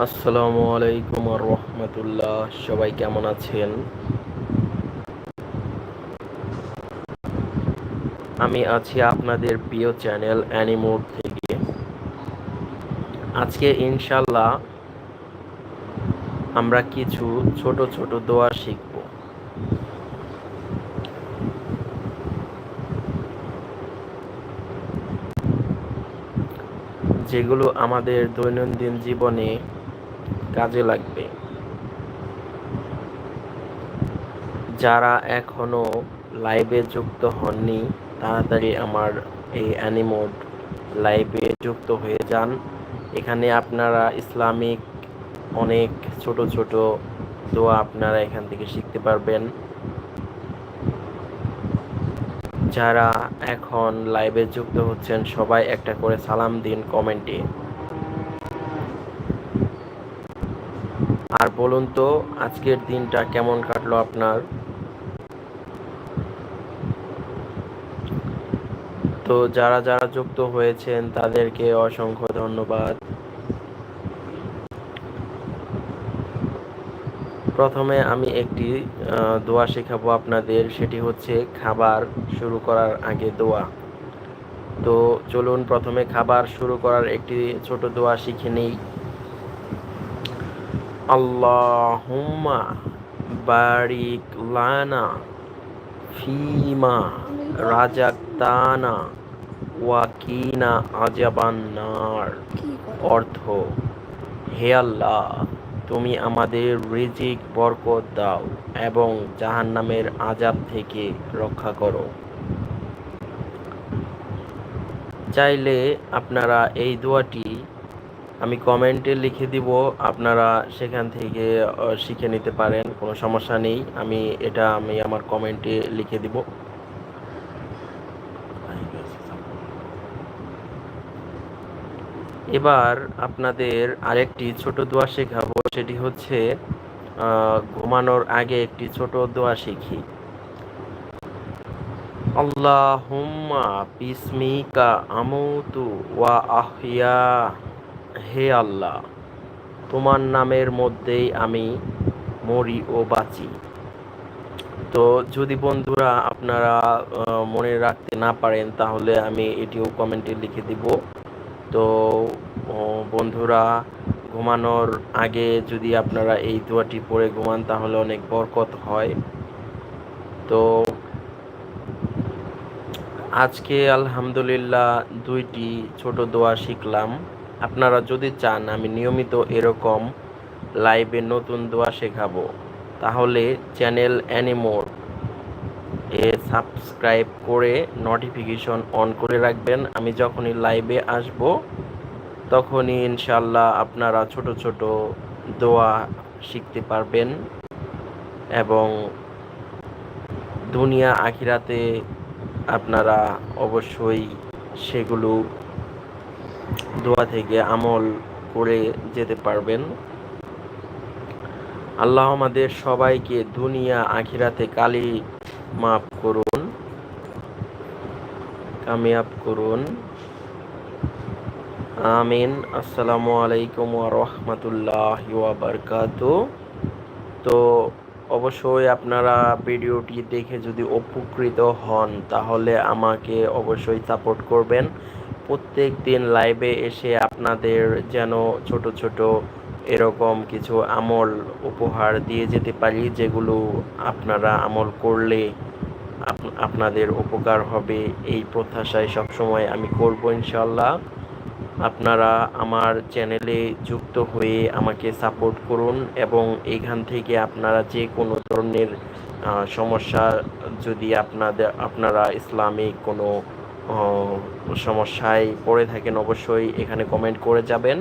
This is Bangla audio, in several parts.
আসসালামু আলাইকুম আর রহমতুল্লাহ। সবাই কেমন আছেন? আমি আছি আপনাদের প্রিয় চ্যানেল অ্যানিমোড থেকে। আজকে ইনশাল্লাহ আমরা কিছু ছোট ছোট দোয়া শিখব। যেগুলো আমাদের দৈনন্দিন জীবনে কাজে লাগবে। যারা এখনও লাইভে যুক্ত হননি, তাড়াতাড়ি আমার এই অ্যানিমোড লাইভে যুক্ত হয়ে যান। এখানে আপনারা ইসলামিক অনেক ছোট ছোট দোয়া আপনারা এখান থেকে শিখতে পারবেন। যারা এখন লাইভে যুক্ত হচ্ছেন, সবাই একটা করে সালাম দিন কমেন্টে আর বলুন তো, আজকের দিনটা কেমন কাটলো আপনার? তো যারা যারা যুক্ত হয়েছেন, তাদেরকে অসংখ্য ধন্যবাদ। প্রথমে আমি একটি দোয়া শেখাবো আপনাদের, সেটি হচ্ছে খাবার শুরু করার আগে দোয়া। তো চলুন, প্রথমে খাবার শুরু করার একটি ছোট দোয়া শিখে নেই। আল্লাহুম্মা বারিক লানা ফিমা রাজাক্তানা ওয়াকিনা আজাবান্নার অর্থ, হে আল্লাহ, তুমি আমাদের রিজিক বরকত দাও এবং জাহান্নামের আজাব থেকে রক্ষা করো। চাইলে আপনারা এই দোয়াটি আমি কমেন্টে লিখে দিব, আপনারা সেখান থেকে শিখে নিতে পারেন, কোনো সমস্যা নেই। আমি এটা আমি আমার কমেন্টে লিখে দিব। এবার আপনাদের আরেকটি ছোট দোয়া শেখাবো, সেটি হচ্ছে ঘুমানোর আগে একটি ছোট দোয়া শিখি। আল্লাহ আল্লাহুম্মা, বিসমিকা, আমুতু ওয়া আহিয়া হে আল্লাহ, তোমার নামের মধ্যেই আমি মরি ও বাঁচি। তো যদি বন্ধুরা আপনারা মনে রাখতে না পারেন, তাহলে আমি এটিও কমেন্টে লিখে দিব। তো বন্ধুরা, ঘুমানোর আগে যদি আপনারা এই দোয়াটি পড়ে ঘুমান, তাহলে অনেক বরকত হয়। তো, আজকে আলহামদুলিল্লাহ দুইটি ছোট দোয়া শিখলাম। আপনারা যদি চান আমি নিয়মিত এরকম লাইভে নতুন দোয়া শেখাবো, তাহলে চ্যানেল অ্যানিমোর এ সাবস্ক্রাইব করে নোটিফিকেশন অন করে রাখবেন। আমি যখনই লাইভে আসব, তখনই ইনশাল্লাহ আপনারা ছোট ছোট দোয়া শিখতে পারবেন এবং দুনিয়া, আখিরাতে আপনারা অবশ্যই সেগুলো দোয়া থেকে আমল করে যেতে পারবেন। আল্লাহ আমাদের সবাইকে দুনিয়া, আখিরাতে কালি মাফ করুন, কামিয়াব করুন। আমিন। আসসালামু আলাইকুম রহমতুল্লাহ বারকাত তো অবশ্যই আপনারা ভিডিওটি দেখে যদি উপকৃত হন, তাহলে আমাকে অবশ্যই সাপোর্ট করবেন। প্রত্যেক দিন লাইভে এসে আপনাদের যেন ছোট ছোট এরকম কিছু আমল উপহার দিয়ে যেতে পারি, যেগুলো আপনারা আমল করলে আপনাদের উপকার হবে। এই প্রত্যাশায় সবসময় আমি করব ইনশাল্লাহ আপনারা আমার চ্যানেলে যুক্ত হয়ে আমাকে সাপোর্ট করুন এবং এখান থেকে আপনারা যে কোনো ধরনের সমস্যা যদি আপনাদের আপনারা ইসলামিক কোনো সমস্যায় পড়ে থাকেন অবশ্যই, এখানে কমেন্ট করে যাবেন।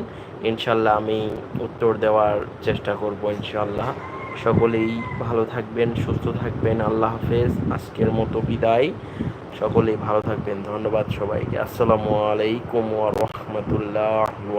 ইনশাল্লাহ আমি উত্তর দেওয়ার চেষ্টা করব ইনশাল্লাহ। সকলেই ভালো থাকবেন, সুস্থ থাকবেন, আল্লাহ হাফেজ। আজকের মতো বিদায়। সকলেই ভালো থাকবেন, ধন্যবাদ সবাইকে। আসসালামু আলাইকুম ওয়া রাহমাতুল্লাহি